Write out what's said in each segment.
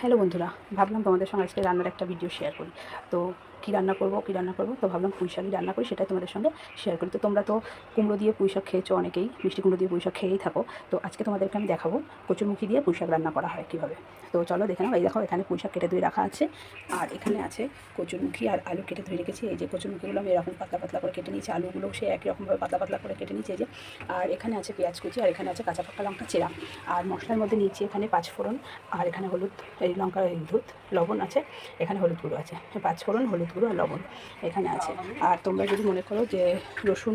Hello বন্ধুরা, ভাবলাম তোমাদের সঙ্গে আজকে রান্নার একটা ভিডিও শেয়ার করি। তো কী রান্না করব, কী রান্না করব? তো ভাবলাম পুঁই শাকই রান্না করি, সেটাই তোমাদের সঙ্গে শেয়ার করি। তো তোমরা তো কুমড়ো দিয়ে পুঁই শাক খেয়েছো অনেকেই, মিষ্টি কুমড়ো দিয়ে পুঁই শাক খেয়েই থাকো। তো আজকে তোমাদেরকে আমি দেখাবো কচুরমুখী দিয়ে পুঁই শাক রান্না করা হয় কীভাবে। তো চলো দেখে নাও, এই দেখো এখানে পুঁই শাক কেটে ধুয়ে রাখা আছে, আর এখানে আছে কচুরমুখী আর আলু কেটে ধুয়ে রেখেছি। এই যে কচুরমুখীগুলো আমি এরকম পাতলা পাতলা করে কেটে নিয়েছি আলুগুলো সে একই রকমভাবে পাতলা পাতলা করে কেটে নিয়েছি। যে, আর এখানে আছে পেঁয়াজ কুচি, আর এখানে আছে কাঁচা পাকা লঙ্কা চেরা। আর মশলার মধ্যে নিয়েছি এখানে পাঁচফোড়ন আর এখানে হলুদ এই লঙ্কা, এই দুধ, লবণ আছে, এখানে হলুদ গুঁড়ো আছে। পাঁচফোড়ন হলুদ গুঁড়ো আর লবণ এখানে আছে। আর তোমরা যদি মনে করো যে রসুন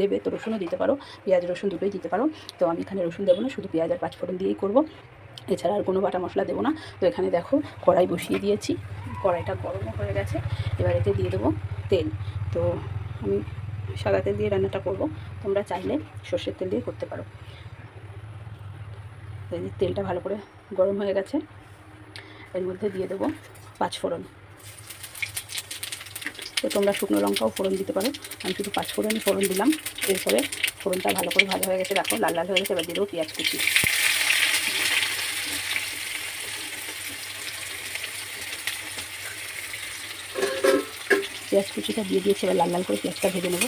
দেবে, তো রসুনও দিতে পারো, পেঁয়াজ, রসুন দুটোই দিতে পারো। তো আমি এখানে রসুন দেবো না, শুধু পেঁয়াজ আর পাঁচফোড়ন দিয়েই করব। এছাড়া আর কোনো বাটা মশলা দেবো না। তো এখানে দেখো, কড়াই বসিয়ে দিয়েছি। কড়াইটা গরমও হয়ে গেছে। এবার এতে দিয়ে দেবো তেল। তো আমি সাদা তেল দিয়ে রান্নাটা করব। তোমরা চাইলে সর্ষের তেল দিয়ে করতে পারো। তেলটা ভালো করে গরম হয়ে গেছে। এর মধ্যে দিয়ে দেবো পাঁচফোড়ন তো তোমরা শুকনো লঙ্কাও ফোড়ন দিতে পারো। আমি শুধু পাঁচফোড়নই ফোড়ন দিলাম। এরপরে ফোড়নটা ভালো করে ভালো হয়ে গেছে, দেখো, লাল লাল হয়ে গেছে, এবার দিয়ে দেবো পেঁয়াজ কুচি। পেঁয়াজ কুচিটা দিয়ে দিয়েছি, এবার লাল লাল করে পেঁয়াজটা ভেজে নেব।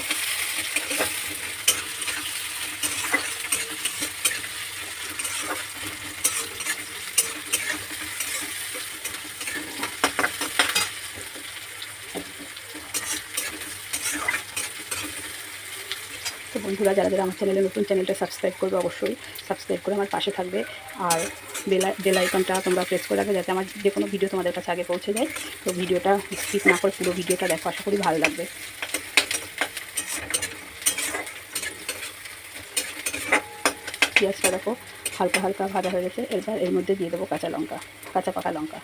বন্ধুরা, যারা যারা আমার চ্যানেলে নতুন চ্যানেলটা সাবস্ক্রাইব করবে অবশ্যই। সাবস্ক্রাইব করে আমার পাশে থাকবে। আর বেলা বেল তোমরা প্রেস করে রাখবে যাতে আমার যে কোনো ভিডিও তোমাদের কাছে আগে পৌঁছে যায়। তো ভিডিওটা স্কিপ না করে পুরো ভিডিওটা দেখো, আশা করি ভালো লাগবে। পেঁয়াজটা দেখো, হালকা হালকা ভাজা হয়ে গেছে। এবার এর মধ্যে দিয়ে দেবো কাঁচা লঙ্কা, কাঁচা পাকা লঙ্কা।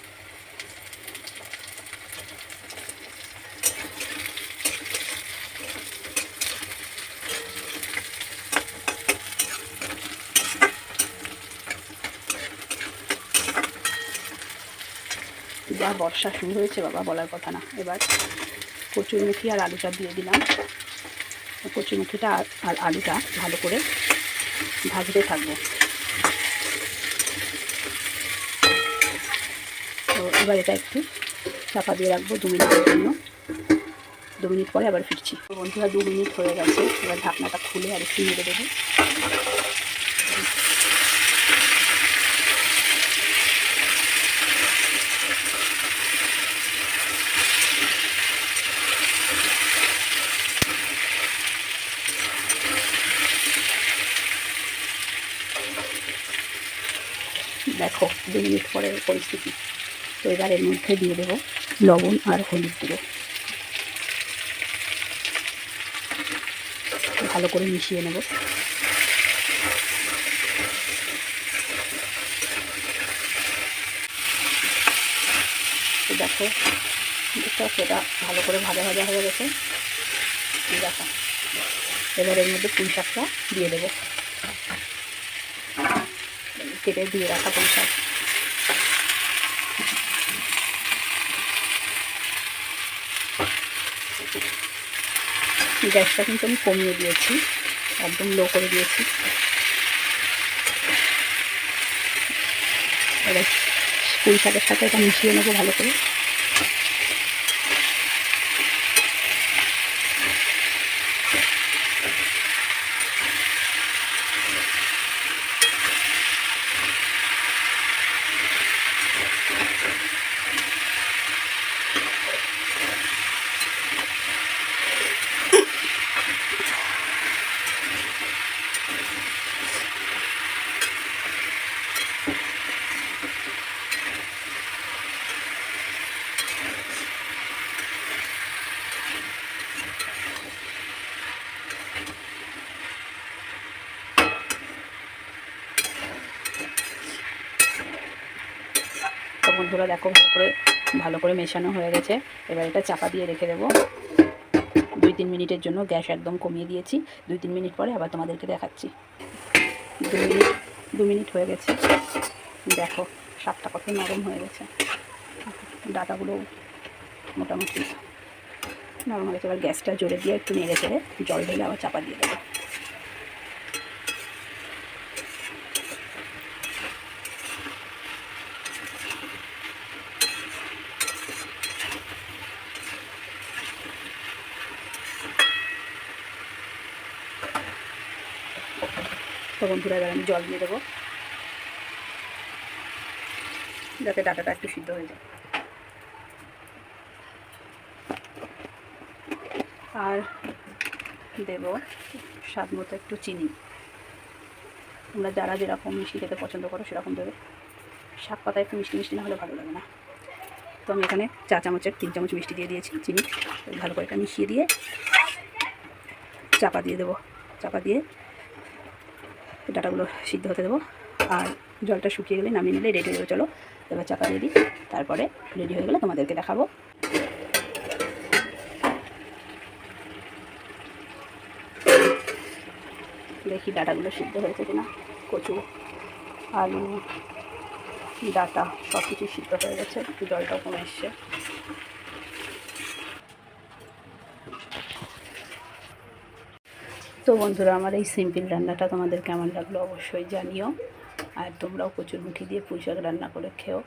যা বর্ষা শুরু হয়েছে বাবা, বলার কথা না। এবার কচুরমুখী আর আলুটা দিয়ে দিলাম। কচুরমুখীটা আর আর আলুটা ভালো করে ভাজতে থাকব। তো এবার এটা একটু চাপা দিয়ে রাখব দু মিনিটের জন্য। দু মিনিট পরে আবার ফিরছি। বন্ধুরা, দু মিনিট হয়ে গেছে। এবার ঢাকনাটা খুলে আর একটু নেড়ে দেবো। দেখো দু মিনিট পরের পরিস্থিতি। তো এবার এর মধ্যে দিয়ে দেবো লবণ আর হলুদ গুঁড়ো। ভালো করে মিশিয়ে নেব। দেখো দেখতে পাচ্ছ ভালো করে ভাজা ভাজা হয়ে গেছে। দেখো, এবার এর মধ্যে পুঁই শাকটা দিয়ে দেবো। কেটে দিয়ে রাখা পুঁই গ্যাসটা কিন্তু আমি কমিয়ে দিয়েছি, একদম লো করে দিয়েছি। পুঁই শাকের সাথে এটা মিশিয়ে নেব ভালো করে। তো বন্ধুরা, দেখো ভালো করে ভালো করে মেশানো হয়ে গেছে। এবার এটা চাপা দিয়ে রেখে দেবো। দুই তিন মিনিটের জন্য গ্যাস একদম কমিয়ে দিয়েছি। দুই তিন মিনিট পরে আবার তোমাদেরকে দেখাচ্ছি। দু মিনিট দু মিনিট হয়ে গেছে। দেখো শাকটা কত নরম হয়ে গেছে। ডাটাগুলো মোটামুটি নরম হয়ে গেছে। এবার গ্যাসটা জোরে দিয়ে একটু নেড়ে চেড়ে জল ঢেলে আবার চাপা দিয়ে দেবো। তো বন্ধুরা, এবার আমি জল দিয়ে দেবো। যাতে ডাটাটা একটু সিদ্ধ হয়ে যায়। আর দেব স্বাদ মতো একটু চিনি। তোমরা যারা যেরকম মিষ্টি খেতে পছন্দ করো, সেরকম দেবে। শাক পাতা একটু মিষ্টি মিষ্টি না হলে ভালো লাগে না। তো আমি এখানে চা চামচের তিন চামচ মিষ্টি দিয়ে দিয়েছি, চিনি। ভালো করে এটা মিশিয়ে দিয়ে চাপা দিয়ে দেবো। চাপা দিয়ে ডাটাগুলো সিদ্ধ হতে দেবো। আর জলটা শুকিয়ে গেলে নামিয়ে নিলে রেডি হয়ে চলো, এবার চাপা দিয়ে দিই। তারপরে রেডি হয়ে গেলে তোমাদেরকে দেখাবো। দেখি ডাটাগুলো সিদ্ধ হয়েছে কিনা। কচু, আলু, ডাটা সব কিছু সিদ্ধ হয়ে গেছে। জলটাও কমে এসছে। তো বন্ধুরা, আমার এই সিম্পল রান্নাটা তোমাদের কেমন লাগল অবশ্যই জানিও। আর তোমরাও কচুর মুঠি দিয়ে পুঁই রান্না করে খেও।